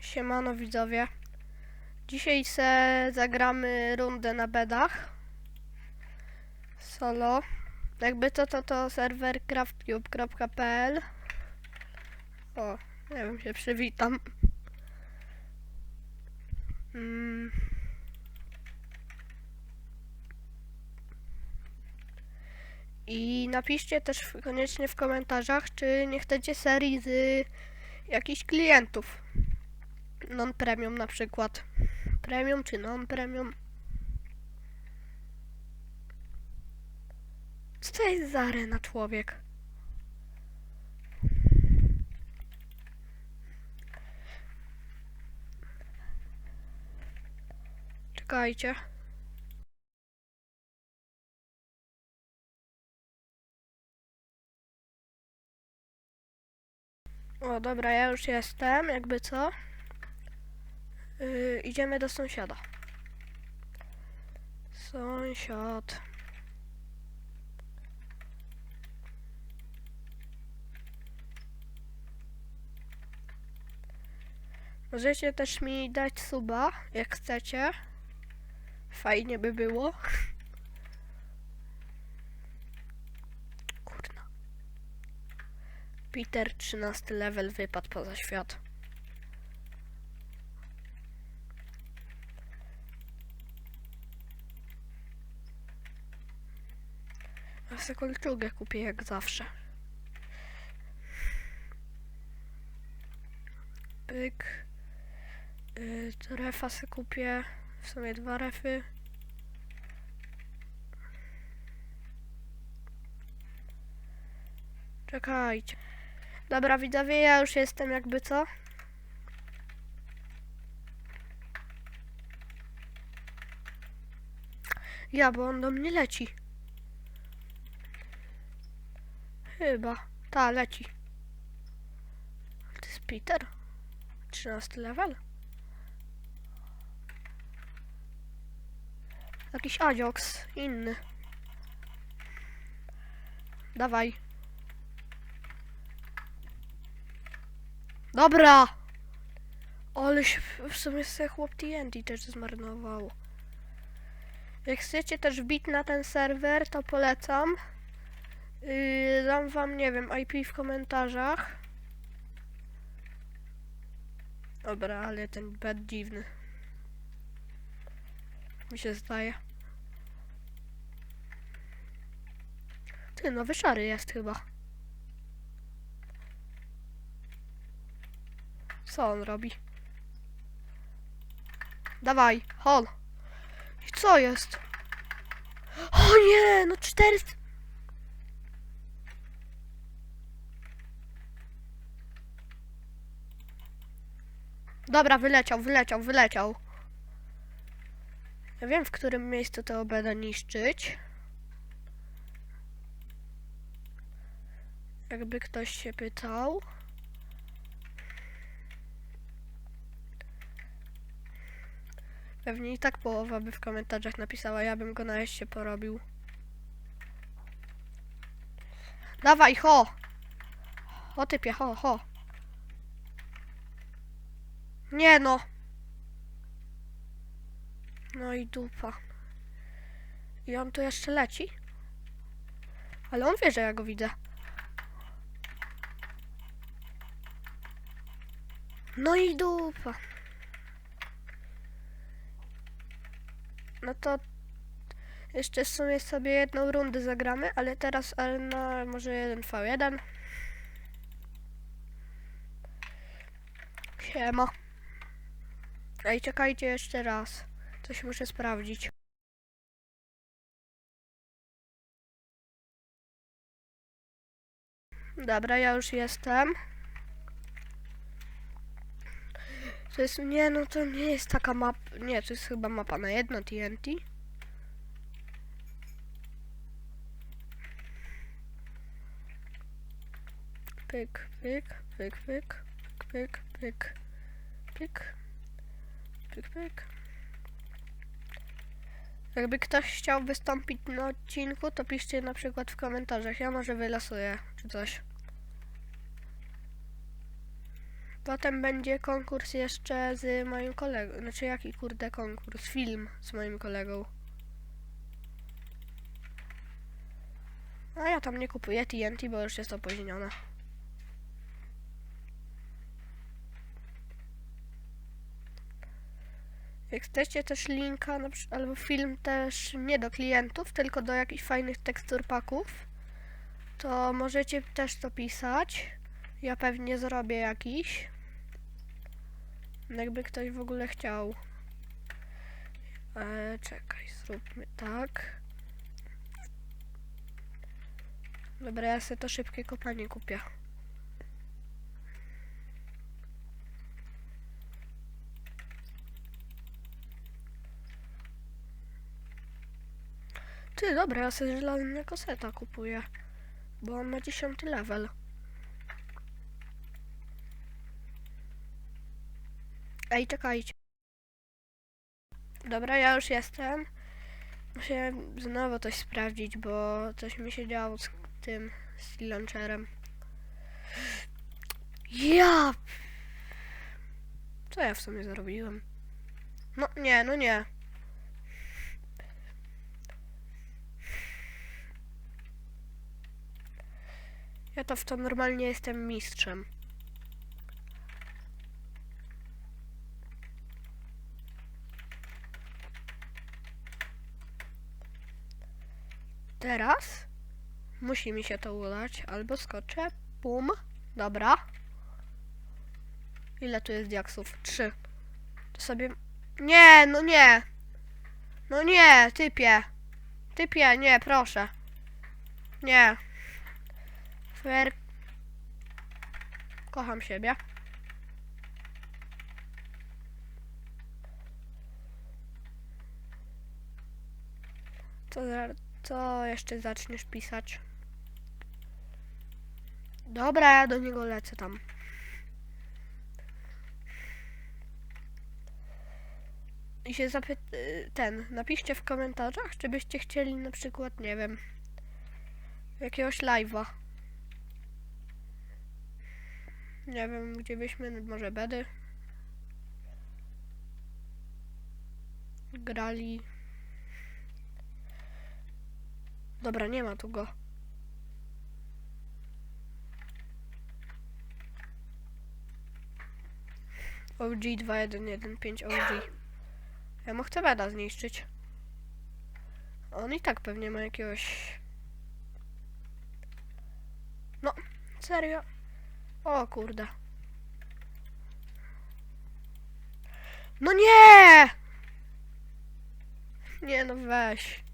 Siemano widzowie. Dzisiaj se zagramy rundę na bedach. Solo. Jakby to, to, to serwer craftcube.pl O, nie wiem, się przywitam. Mm. I napiszcie też koniecznie w komentarzach, czy nie chcecie serii z jakichś klientów. Non-premium na przykład. Premium czy non-premium. Co to jest za arena człowiek? Czekajcie. O, dobra, ja już jestem, jakby co. Yy, idziemy do sąsiada. Sąsiad. Możecie też mi dać suba, jak chcecie. Fajnie by było. Kurna. Peter 13 level wypadł poza świat. Sobie kolczugę kupię jak zawsze. Pyk. Yy, refa se kupię. W sumie dwa refy. Czekajcie. Dobra, widzowie, ja już jestem jakby co. Ja, bo on do mnie leci. Chyba. Ta, leci. To jest Peter. 13 level. Jakiś Ajox, inny. Dawaj. Dobra! Ale się w- sumie sobie chłop TNT też zmarnował. Jak chcecie też wbić na ten serwer, to polecam. Yy, dam wam, nie wiem, IP w komentarzach. Dobra, ale ten bed dziwny. Mi się zdaje. Ty, nowy szary jest chyba. Co on robi? Dawaj, hol. I co jest? O nie, no 400. Dobra, wyleciał, wyleciał, wyleciał. Ja wiem, w którym miejscu to będę niszczyć. Jakby ktoś się pytał. Pewnie i tak połowa by w komentarzach napisała, ja bym go na się porobił. Dawaj, ho! O typie, ho, ho. Nie no. No i dupa. I on tu jeszcze leci? Ale on wie, że ja go widzę. No i dupa. No to jeszcze w sumie sobie jedną rundę zagramy, ale teraz ale na może 1v1. Siema. Ej, czekajcie jeszcze raz. Coś muszę sprawdzić. Dobra, ja już jestem. To jest, nie no, to nie jest taka mapa, nie, to jest chyba mapa na jedno TNT. Pyk, pyk, pyk, pyk, pyk, pyk, pyk, pyk, pyk. Jakby ktoś chciał wystąpić na odcinku, to piszcie na przykład w komentarzach. Ja może wylosuję, czy coś. Potem będzie konkurs jeszcze z moim kolegą. Znaczy jaki kurde konkurs? Film z moim kolegą. A ja tam nie kupuję TNT, bo już jest opóźnione. Jak chcecie też linka, na albo film też nie do klientów, tylko do jakichś fajnych tekstur paków, to możecie też to pisać. Ja pewnie zrobię jakiś. Jakby ktoś w ogóle chciał. E, czekaj, zróbmy tak. Dobra, ja sobie to szybkie kopanie kupię. Ty, dobra, ja sobie żelaznego seta kupuję. Bo on ma 10 level. Ej, czekajcie. Dobra, ja już jestem. Muszę znowu coś sprawdzić, bo coś mi się działo z tym z launcherem. Ja! Co ja w sumie zrobiłem? No nie, no nie. Ja to w to normalnie jestem mistrzem. Teraz musi mi się to udać, albo skoczę. Pum. Dobra. Ile tu jest diaksów? Trzy. To sobie... Nie, no nie. No nie, typie. Typie, nie, proszę. Nie. Fair. Kocham siebie. Co, co jeszcze zaczniesz pisać? Dobra, ja do niego lecę tam. I się zapy... y, ten, napiszcie w komentarzach, czy byście chcieli na przykład, nie wiem, jakiegoś live'a. Nie wiem, gdzie byśmy, może bedy grali. Dobra, nie ma tu go. OG 2115 OG. Ja mu chcę beda zniszczyć. On i tak pewnie ma jakiegoś... No, serio? O kurde. No nie! Nie no weź.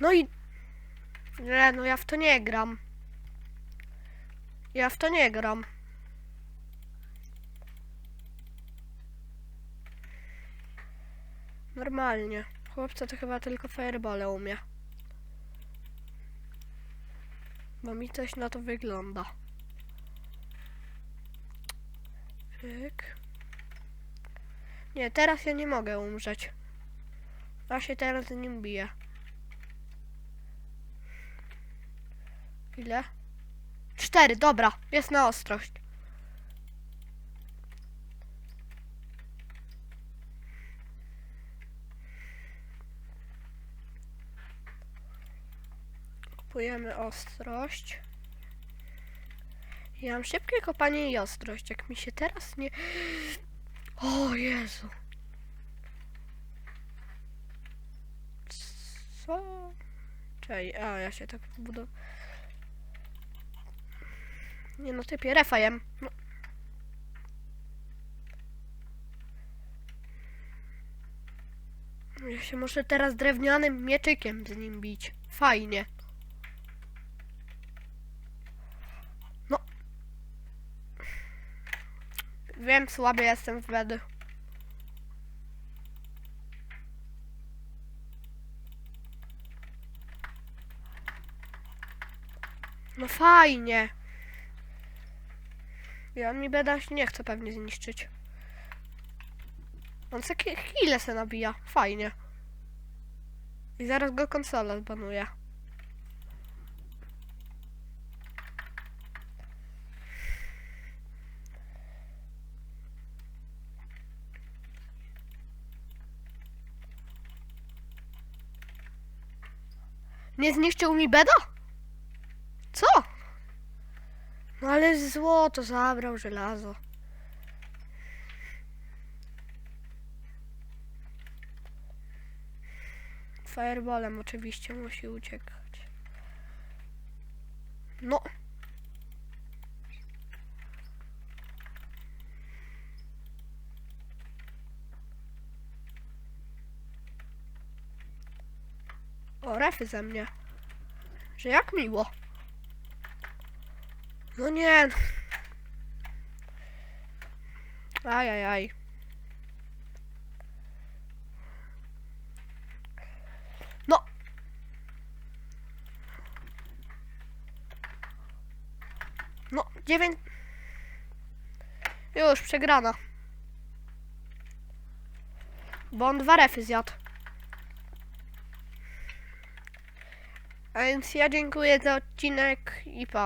No i... Nie, no ja w to nie gram. Ja w to nie gram. Normalnie. Chłopca to chyba tylko firebole umie. Bo mi coś na to wygląda. Pyk. Nie, teraz ja nie mogę umrzeć. Ja się teraz nim biję. Ile? Cztery, dobra. Jest na ostrość. Kupujemy ostrość. Ja mam szybkie kopanie i ostrość. Jak mi się teraz nie... O Jezu. Co? Czekaj, a ja się tak budow... Nie no, typie, refajem. No. Ja się muszę teraz drewnianym mieczykiem z nim bić. Fajnie. Wiem, słaby jestem w wedy. No fajnie. I on mi beda nie chce pewnie zniszczyć. On se kile se nabija. Fajnie. I zaraz go konsola zbanuje. Nie zniszczył mi beda? Co? No ale złoto zabrał, żelazo. Fireballem oczywiście musi uciekać. No. O, refy ze mnie. Że jak miło. No nie. Ajajaj. No. No, dziewięć. Już, przegrana. Bo on dwa refy zjadł. Więc ja dziękuję za odcinek i pa.